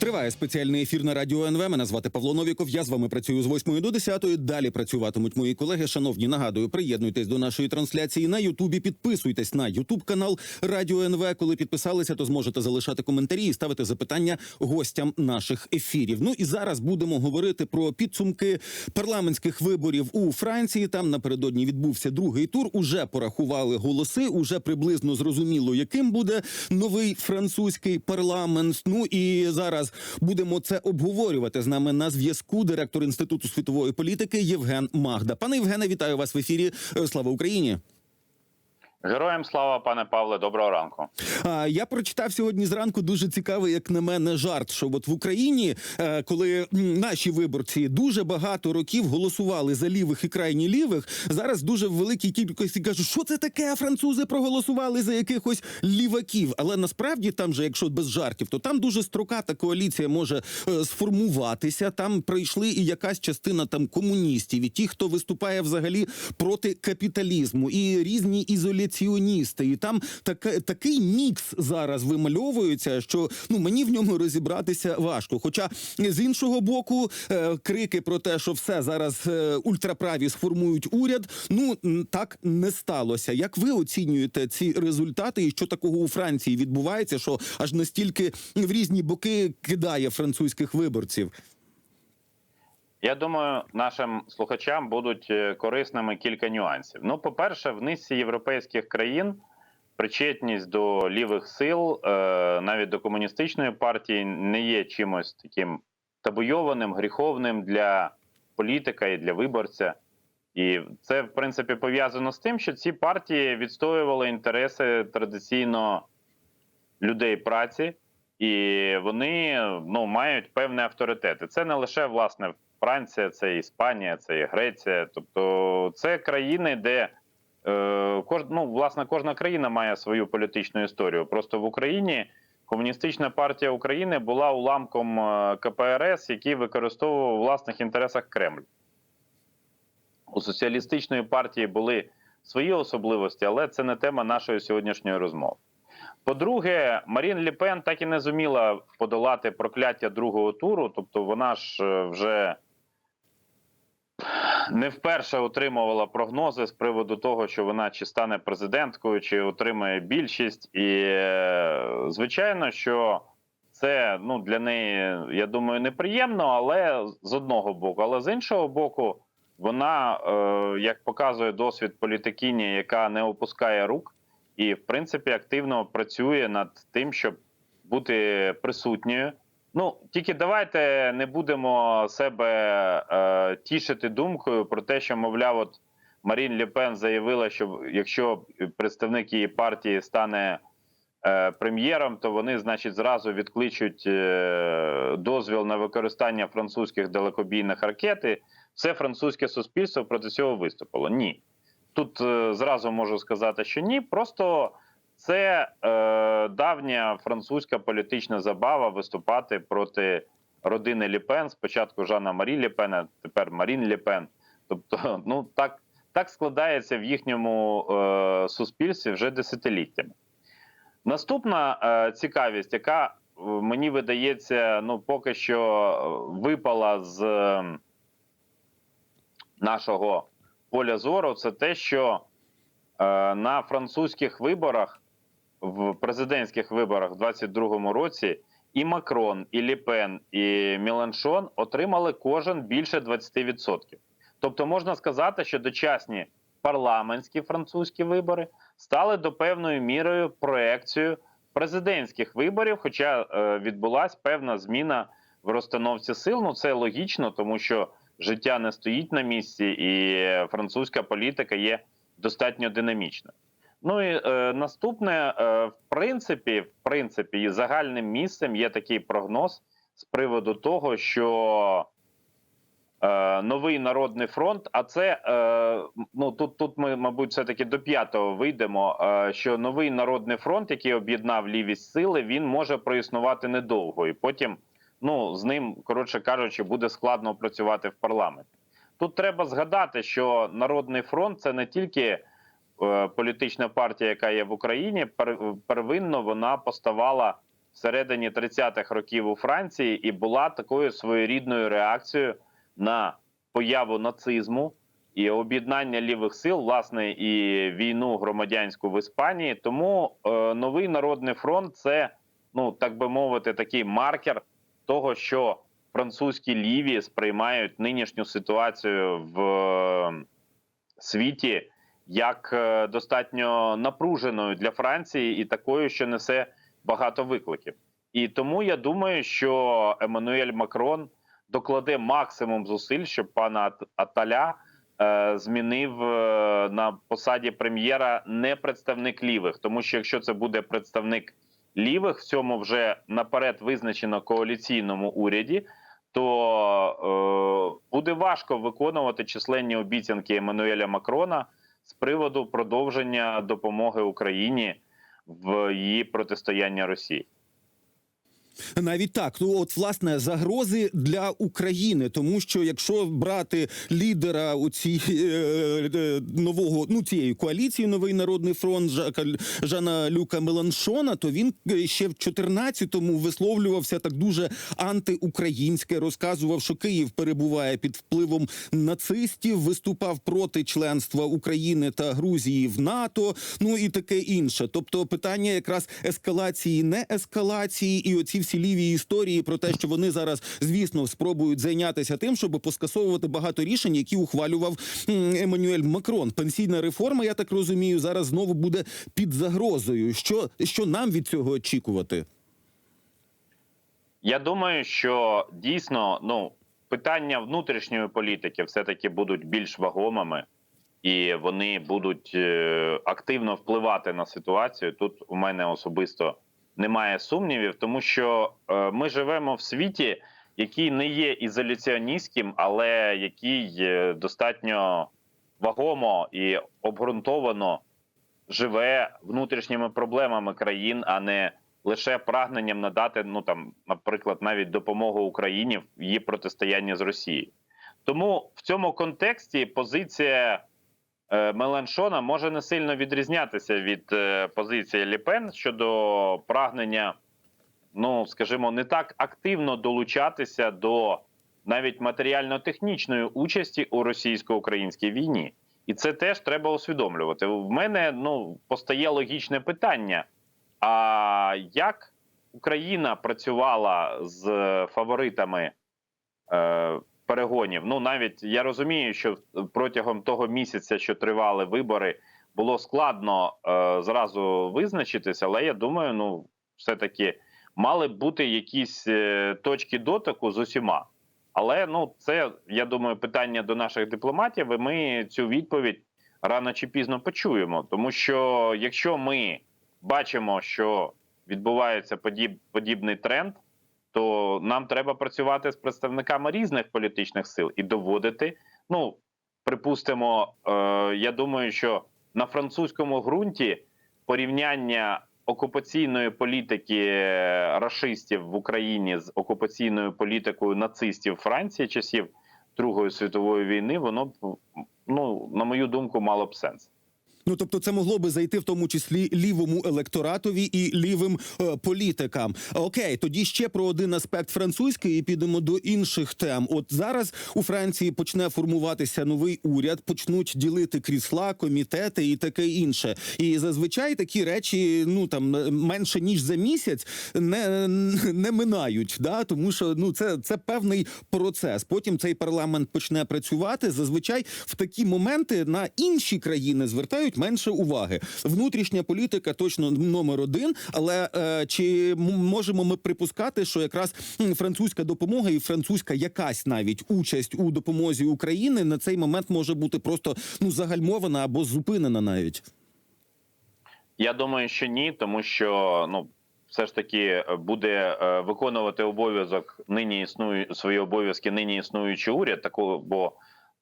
Триває спеціальний ефір на радіо НВ. Мене звати Павло Новіков. Я з вами працюю з 8 до 10. Далі працюватимуть мої колеги. Шановні, нагадую, приєднуйтесь до нашої трансляції на Ютубі. Підписуйтесь на Ютуб канал Радіо НВ. Коли підписалися, то зможете залишати коментарі і ставити запитання гостям наших ефірів. Ну і зараз будемо говорити про підсумки парламентських виборів у Франції. Там напередодні відбувся другий тур. Уже порахували голоси. Уже приблизно зрозуміло, яким буде новий французький парламент. Ну і зараз будемо це обговорювати з нами на зв'язку. Директор інституту світової політики Євген Магда. Пане Євгене, вітаю вас в ефірі. Е, Слава Україні. Героям слава, пане Павле, доброго ранку. А я прочитав сьогодні зранку дуже цікавий, як на мене, жарт. Що от в Україні, е, коли наші виборці дуже багато років голосували за лівих і крайні лівих, зараз дуже в великій кількості кажуть, що це таке? Французи проголосували за якихось ліваків. Але насправді там же, якщо без жартів, то там дуже строката коаліція може е, сформуватися. Там прийшли і якась частина там комуністів, і ті, хто виступає взагалі проти капіталізму, і різні ізоляційні ізоляціоністи, і там така, такий мікс зараз вимальовується, що ну мені в ньому розібратися важко. Хоча з іншого боку, е, крики про те, що все зараз е, ультраправі сформують уряд. Ну так не сталося. Як ви оцінюєте ці результати, і що такого у Франції відбувається, що аж настільки в різні боки кидає французьких виборців? Я думаю, нашим слухачам будуть е, корисними кілька нюансів. Ну, по-перше, в низці європейських країн причетність до лівих сил, е, навіть до комуністичної партії, не є чимось таким табуйованим, гріховним для політика і для виборця. І це, в принципі, пов'язано з тим, що ці партії відстоювали інтереси традиційно людей праці, і вони ну, мають певний авторитет. І Це не лише власне Франція, це Іспанія, це Греція. Тобто це країни, де е, кож, ну, власне кожна країна має свою політичну історію. Просто в Україні комуністична партія України була уламком е, КПРС, який використовував у власних інтересах Кремль. У соціалістичної партії були свої особливості, але це не тема нашої сьогоднішньої розмови. По-друге, Марін Ліпен так і не зуміла подолати прокляття другого туру, тобто вона ж е, вже не вперше отримувала прогнози з приводу того, що вона чи стане президенткою, чи отримає більшість. І е, звичайно, що це ну для неї, я думаю, неприємно, але з одного боку, але з іншого боку, вона, е, як показує досвід політикині, яка не опускає рук і, в принципі, активно працює над тим, щоб бути присутньою. Ну тільки давайте не будемо себе е, тішити думкою про те, що мовляв, от Марін Лепен заявила, що якщо представник її партії стане е, прем'єром, то вони, значить, зразу відкличуть е, дозвіл на використання французьких далекобійних ракет. І Все французьке суспільство проти цього виступило. Ні. Тут е, зразу можу сказати, що ні. Просто це е, давня французька політична забава виступати проти родини Ліпен. Спочатку Жанна Марі Ліпена, тепер Марін Ліпен. Тобто, ну так так складається в їхньому е, суспільстві вже десятиліттями. Наступна е, цікавість, яка е, мені видається, ну поки що випала з е, нашого поля зору, це те, що е, на французьких виборах, в президентських виборах в 22-му році, і Макрон, і Ліпен, і Міланшон отримали кожен більше 20%. Тобто, можна сказати, що дочасні парламентські французькі вибори стали до певною мірою проекцією президентських виборів, хоча е, відбулася певна зміна в розстановці сил. Ну це логічно, тому що життя не стоїть на місці, і французька політика є достатньо динамічною. Ну і е, наступне, е, в принципі, в принципі, і загальним місцем є такий прогноз з приводу того, що е, новий народний фронт, а це е, ну тут, тут ми, мабуть, все таки до п'ятого вийдемо. Е, що новий народний фронт, який об'єднав ліві сили, він може проіснувати недовго, і потім ну з ним, коротше кажучи, буде складно працювати в парламенті. Тут треба згадати, що Народний фронт це не тільки політична партія, яка є в Україні, пер, первинно вона поставала всередині 30-х років у Франції і була такою своєрідною реакцією на появу нацизму і об'єднання лівих сил, власне, і війну громадянську в Іспанії. Тому е, новий народний фронт це, ну так би мовити, такий маркер того, що французькі ліві сприймають нинішню ситуацію в е, світі як е, достатньо напруженою для Франції і такою, що несе багато викликів. І тому я думаю, що Еммануель Макрон докладе максимум зусиль, щоб пана Ат- Аталя е, змінив е, на посаді прем'єра не представник лівих, тому що якщо це буде представник лівих, в цьому вже наперед визначено коаліційному уряді. То е, буде важко виконувати численні обіцянки Еммануеля Макрона з приводу продовження допомоги Україні в її протистояння Росії. Навіть так, ну от власне загрози для України, тому що якщо брати лідера у цій е, е, нового ну цієї коаліції, новий народний фронт Жака Жана Люка Меланшона, то він е, ще в 14-му висловлювався так дуже антиукраїнське, розказував, що Київ перебуває під впливом нацистів, виступав проти членства України та Грузії в НАТО, ну і таке інше. Тобто питання якраз ескалації, не ескалації, і оці всі ліві історії про те, що вони зараз, звісно, спробують зайнятися тим, щоб поскасовувати багато рішень, які ухвалював Еммануель Макрон. Пенсійна реформа, я так розумію, зараз знову буде під загрозою. Що, що нам від цього очікувати? Я думаю, що дійсно ну питання внутрішньої політики все-таки будуть більш вагомими, і вони будуть е, активно впливати на ситуацію. Тут у мене особисто немає сумнівів, тому що е, ми живемо в світі, який не є ізоляціоністським, але який достатньо вагомо і обґрунтовано живе внутрішніми проблемами країн, а не лише прагненням надати, ну там, наприклад, навіть допомогу Україні в її протистоянні з Росією. Тому в цьому контексті позиція Меланшона може не сильно відрізнятися від е, позиції Ліпен щодо прагнення, ну скажімо, не так активно долучатися до навіть матеріально-технічної участі у російсько-українській війні. І це теж треба усвідомлювати. В мене ну постає логічне питання: а як Україна працювала з фаворитами е, перегонів? Ну навіть я розумію, що протягом того місяця, що тривали вибори, було складно е, зразу визначитися, але я думаю, ну все таки мали бути якісь е, точки дотику з усіма. Але ну це я думаю, питання до наших дипломатів. і Ми цю відповідь рано чи пізно почуємо. Тому що якщо ми бачимо, що відбувається подіб, подібний тренд, то нам треба працювати з представниками різних політичних сил і доводити. Ну припустимо, е, я думаю, що на французькому ґрунті порівняння окупаційної політики рашистів в Україні з окупаційною політикою нацистів Франції часів Другої світової війни, воно ну на мою думку мало б сенс. Ну тобто, це могло би зайти в тому числі лівому електоратові і лівим е, політикам. Окей, тоді ще про один аспект французький і підемо до інших тем. От зараз у Франції почне формуватися новий уряд, почнуть ділити крісла, комітети і таке інше. І зазвичай такі речі, ну там менше ніж за місяць, не, не минають. Да? Тому що ну це, це певний процес. Потім цей парламент почне працювати. Зазвичай в такі моменти на інші країни звертають менше уваги. Внутрішня політика точно номер один. Але е, чи можемо ми припускати, що якраз французька допомога і французька якась навіть участь у допомозі України на цей момент може бути просто ну загальмована або зупинена навіть? Я думаю, що ні, тому що ну все ж таки е, буде е, виконувати обов'язок нині існує свої обов'язки, нині існуючий уряд. Такого, бо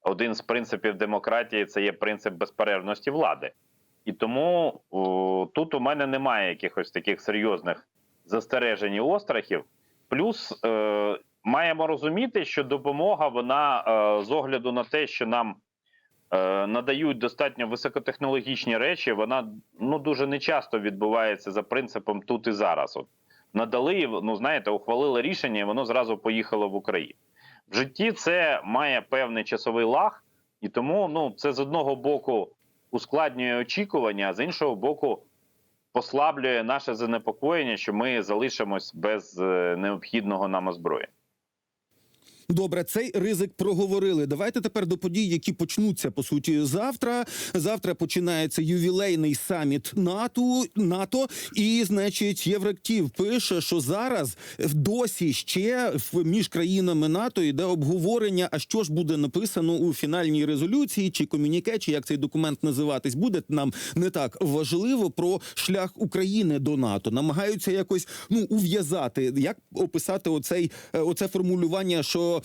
один з принципів демократії це є принцип безперервності влади, і тому о, тут у мене немає якихось таких серйозних застережень і острахів. Плюс е, маємо розуміти, що допомога вона е, з огляду на те, що нам е, надають достатньо високотехнологічні речі, вона ну дуже нечасто відбувається за принципом тут і зараз. От надали, ну знаєте, ухвалили рішення, і воно зразу поїхало в Україну. В житті це має певний часовий лаг, і тому ну це з одного боку ускладнює очікування, а з іншого боку послаблює наше занепокоєння, що ми залишимось без е, необхідного нам озброєння. Добре, цей ризик проговорили. Давайте тепер до подій, які почнуться по суті завтра. Завтра починається ювілейний саміт НАТО. НАТО, і значить, Єврактів пише, що зараз досі ще між країнами НАТО йде обговорення. А що ж буде написано у фінальній резолюції, чи комюніке, чи як цей документ називатись, буде нам не так важливо про шлях України до НАТО. Намагаються якось ну ув'язати, як описати оцей е, оце формулювання, що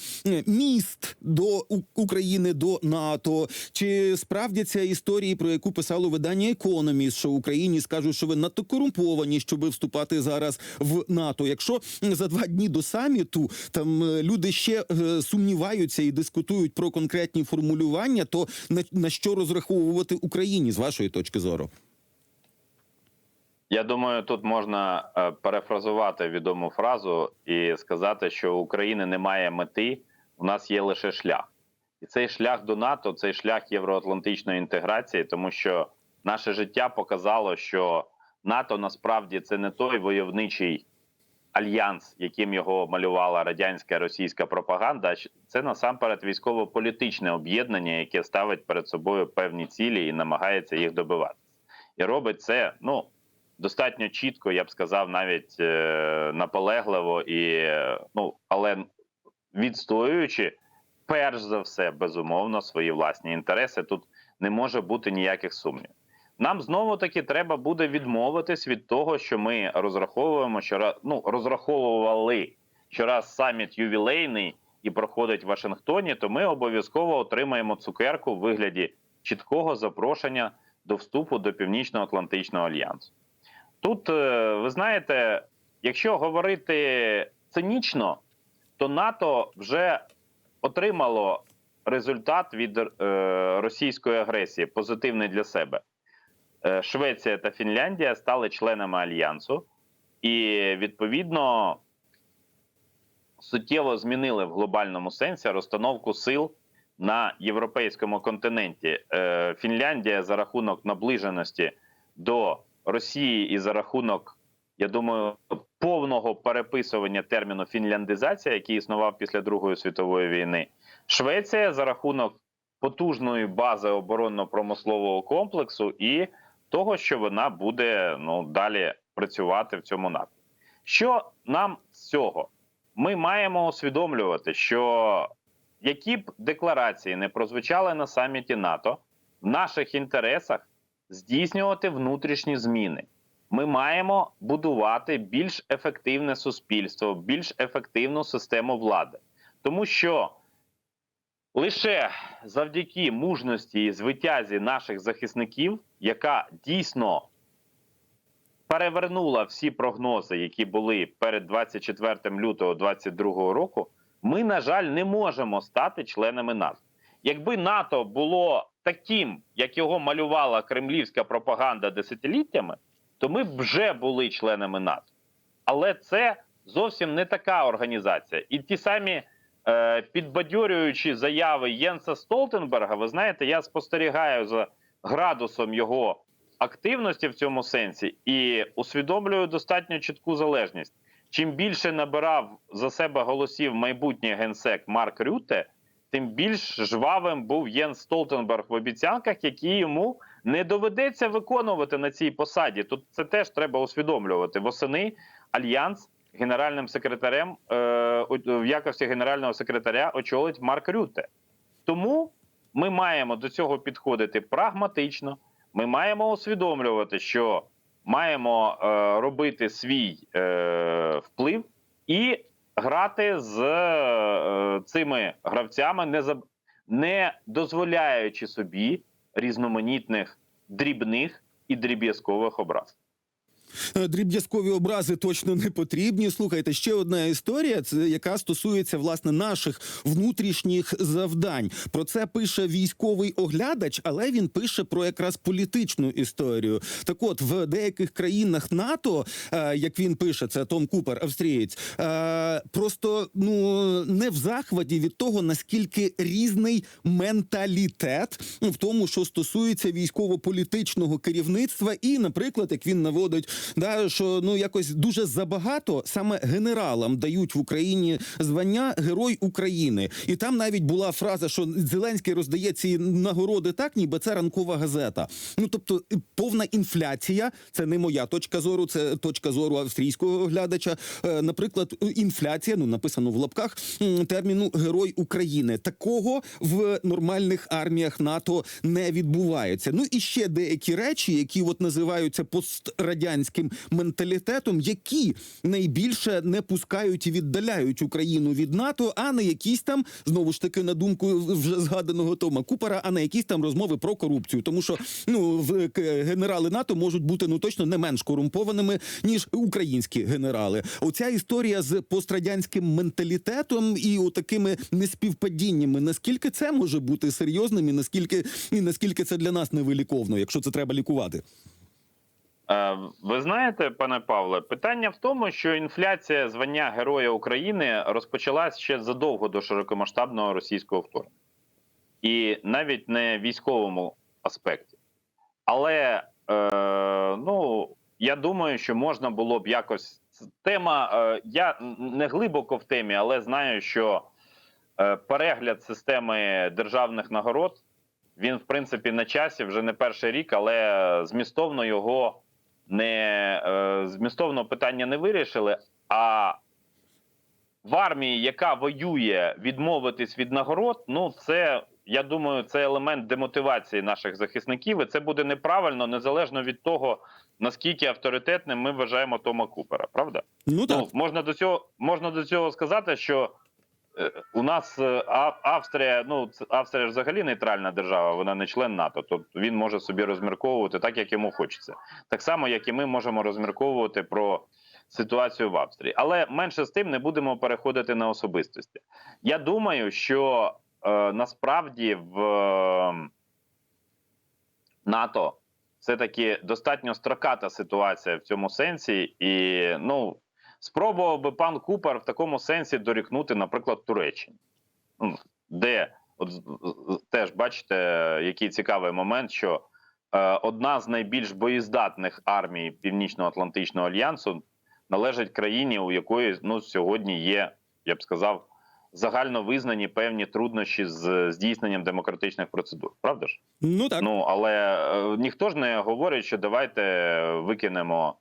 міст до України до НАТО, чи справдяться історії, про яку писало видання Економіст, що Україні скажуть, що ви надто корумповані, щоб вступати зараз в НАТО. Якщо за два дні до саміту там е, люди ще е, сумніваються і дискутують про конкретні формулювання, то на, на що розраховувати Україні з вашої точки зору? Я думаю, тут можна е, перефразувати відому фразу і сказати, що у України немає мети, у нас є лише шлях. І цей шлях до НАТО, цей шлях євроатлантичної інтеграції, тому що наше життя показало, що НАТО насправді це не той войовничий альянс, яким його малювала радянська російська пропаганда. Це насамперед військово-політичне об'єднання, яке ставить перед собою певні цілі і намагається їх добиватися. І робить це ну достатньо чітко, я б сказав, навіть е, наполегливо і ну, але відстоюючи перш за все безумовно свої власні інтереси. Тут не може бути ніяких сумнівів. Нам знову таки треба буде відмовитись від того, що ми розраховуємо, що ну, розраховували, що раз саміт ювілейний і проходить в Вашингтоні, то ми обов'язково отримаємо цукерку в вигляді чіткого запрошення до вступу до Північно-Атлантичного альянсу. Тут е, ви знаєте, якщо говорити цинічно, то НАТО вже отримало результат від е, російської агресії, позитивний для себе. Е, Швеція та Фінляндія стали членами альянсу, і відповідно суттєво змінили в глобальному сенсі розстановку сил на європейському континенті. Фінляндія за рахунок наближеності до Росії і за рахунок, я думаю, повного переписування терміну фінляндизація, який існував після Другої світової війни. Швеція за рахунок потужної бази оборонно-промислового комплексу і того, що вона буде ну далі працювати в цьому напрямку. Що нам з цього? Ми маємо усвідомлювати, що які б декларації не прозвучали на саміті НАТО, в наших інтересах здійснювати внутрішні зміни. Ми маємо будувати більш ефективне суспільство, більш ефективну систему влади, тому що лише завдяки мужності і звитязі наших захисників, яка дійсно перевернула всі прогнози, які були перед 24 лютого 2022 року, ми, на жаль, не можемо стати членами НАТО. Якби НАТО було таким, як його малювала кремлівська пропаганда десятиліттями, то ми б вже були членами НАТО. Але це зовсім не така організація. І ті самі е, підбадьорюючі заяви Єнса Столтенберга, ви знаєте, я спостерігаю за градусом його активності в цьому сенсі і усвідомлюю достатньо чітку залежність. Чим більше набирав за себе голосів майбутній генсек Марк Рюте, тим більш жвавим був Єнс Столтенберг в обіцянках, які йому не доведеться виконувати на цій посаді. Тут це теж треба усвідомлювати. Восени альянс генеральним секретарем е, в якості генерального секретаря очолить Марк Рюте. Тому ми маємо до цього підходити прагматично. Ми маємо усвідомлювати, що маємо е, робити свій е, вплив і грати з е, цими гравцями, не, заб... не дозволяючи собі різноманітних дрібних і дріб'язкових образ. Е, Дріб'язкові образи точно не потрібні. Слухайте, ще одна історія, це яка стосується власне наших внутрішніх завдань. Про це пише військовий оглядач, але він пише про якраз політичну історію. Так, от в деяких країнах НАТО, е, як він пише, це Том Купер, австрієць, е, просто ну не в захваті від того, наскільки різний менталітет в тому, що стосується військово-політичного керівництва, і, наприклад, як він наводить, да що ну якось дуже забагато саме генералам дають в Україні звання Герой України, і там навіть була фраза, що Зеленський роздає ці нагороди так, ніби це ранкова газета. Ну тобто повна інфляція. Це не моя точка зору, це точка зору австрійського глядача. Е, Наприклад, інфляція, ну написано в лапках терміну Герой України. Такого в нормальних арміях НАТО не відбувається. Ну і ще деякі речі, які от називаються пострадянським менталітетом, які найбільше не пускають і віддаляють Україну від НАТО, а не якісь там знову ж таки на думку вже згаданого Тома Купера, а не якісь там розмови про корупцію. Тому що ну в генерали НАТО можуть бути ну точно не менш корумпованими ніж українські генерали. Оця історія з пострадянським менталітетом і отакими неспівпадіннями. Наскільки це може бути серйозним, і наскільки і наскільки це для нас невиліковно, якщо це треба лікувати? Е, Ви знаєте, пане Павле, питання в тому, що інфляція звання Героя України розпочалась ще задовго до широкомасштабного російського вторгнення, і навіть не в військовому аспекті. Але е, ну я думаю, що можна було б якось тема. Е, я не глибоко в темі, але знаю, що е, перегляд системи державних нагород він, в принципі, на часі вже не перший рік, але змістовно його не е, змістовно питання не вирішили. А в армії, яка воює, відмовитись від нагород, ну це я думаю, це елемент демотивації наших захисників, і це буде неправильно, незалежно від того, наскільки авторитетним ми вважаємо Тома Купера. Правда? Ну так. Ну, можна до цього можна до цього сказати, що у нас е, Австрія, ну Австрія взагалі нейтральна держава, вона не член НАТО. Тобто він може собі розмірковувати так, як йому хочеться. Так само, як і ми можемо розмірковувати про ситуацію в Австрії. Але менше з тим не будемо переходити на особистості. Я думаю, що е, насправді в е, НАТО це таки достатньо строката ситуація в цьому сенсі, і ну спробував би пан Купер в такому сенсі дорікнути, наприклад, Туреччині, Ну, де от теж бачите, який цікавий момент, що е, одна з найбільш боєздатних армій Північно-Атлантичного альянсу належить країні, у якої ну сьогодні є, я б сказав, загально визнані певні труднощі з здійсненням демократичних процедур. Правда ж? Ну так. Ну але е, ніхто ж не говорить, що давайте викинемо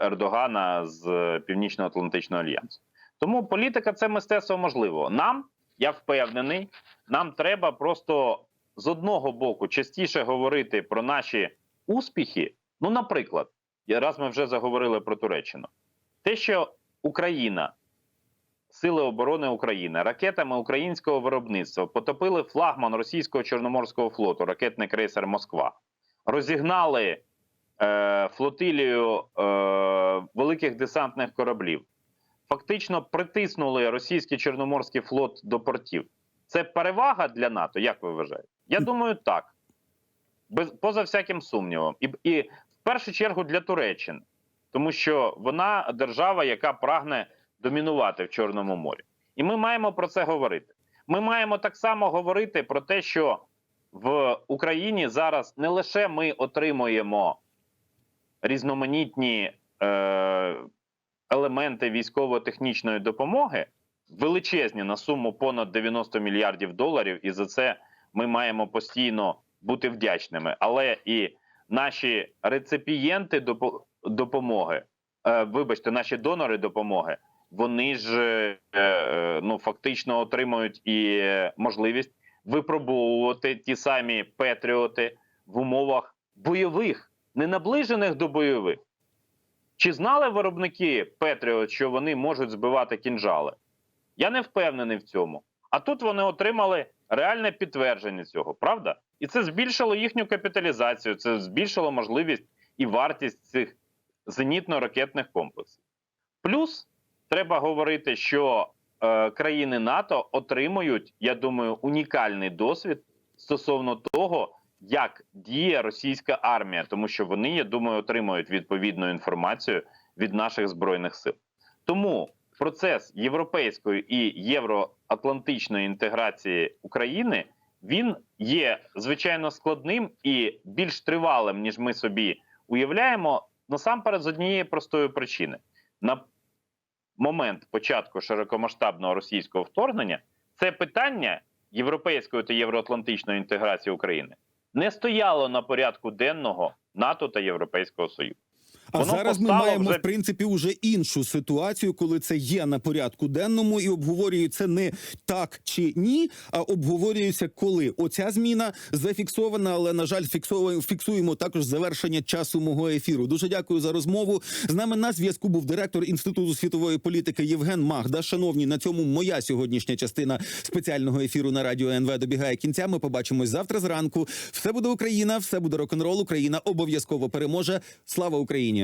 Ердогана з Північно-Атлантичного альянсу. Тому політика це мистецтво можливо. Нам, я впевнений, нам треба просто з одного боку частіше говорити про наші успіхи. Ну, наприклад, раз ми вже заговорили про Туреччину, те, що Україна. Сили оборони України ракетами українського виробництва потопили флагман російського чорноморського флоту, ракетний крейсер Москва, розігнали е, флотилію е, великих десантних кораблів, фактично притиснули російський чорноморський флот до портів. Це перевага для НАТО, як ви вважаєте? Я думаю, так. Без поза всяким сумнівом, і, і в першу чергу для Туреччини, тому що вона держава, яка прагне домінувати в Чорному морі. І ми маємо про це говорити. Ми маємо так само говорити про те, що в Україні зараз не лише ми отримуємо різноманітні е, елементи військово-технічної допомоги, величезні на суму понад 90 мільярдів доларів, і за це ми маємо постійно бути вдячними. Але і наші реципієнти допо- допомоги, е, вибачте, наші донори допомоги, вони ж е, е, ну фактично отримують і можливість випробовувати ті самі петріоти в умовах бойових, не наближених до бойових. Чи знали виробники Петріот, що вони можуть збивати кінжали? Я не впевнений в цьому. А тут вони отримали реальне підтвердження цього, правда? І це збільшило їхню капіталізацію, це збільшило можливість і вартість цих зенітно-ракетних комплексів. Плюс треба говорити, що е, країни НАТО отримують, я думаю, унікальний досвід стосовно того, як діє російська армія, тому що вони, я думаю, отримують відповідну інформацію від наших збройних сил. Тому процес європейської і євроатлантичної інтеграції України він є звичайно складним і більш тривалим, ніж ми собі уявляємо. Насамперед, з однієї простої причини на момент початку широкомасштабного російського вторгнення це питання європейської та євроатлантичної інтеграції України не стояло на порядку денного НАТО та Європейського Союзу. А Воно зараз ми маємо вже- в принципі уже іншу ситуацію, коли це є на порядку денному і обговорюється не так чи ні, а обговорюється коли. Оця зміна зафіксована, але на жаль, фіксуємо, фіксуємо також завершення часу мого ефіру. Дуже дякую за розмову. З нами на зв'язку був директор інституту світової політики Євген Магда. Шановні, на цьому моя сьогоднішня частина спеціального ефіру на радіо НВ добігає кінця. Ми побачимось завтра зранку. Все буде Україна, все буде рок-н-рол. Україна обов'язково переможе. Слава Україні!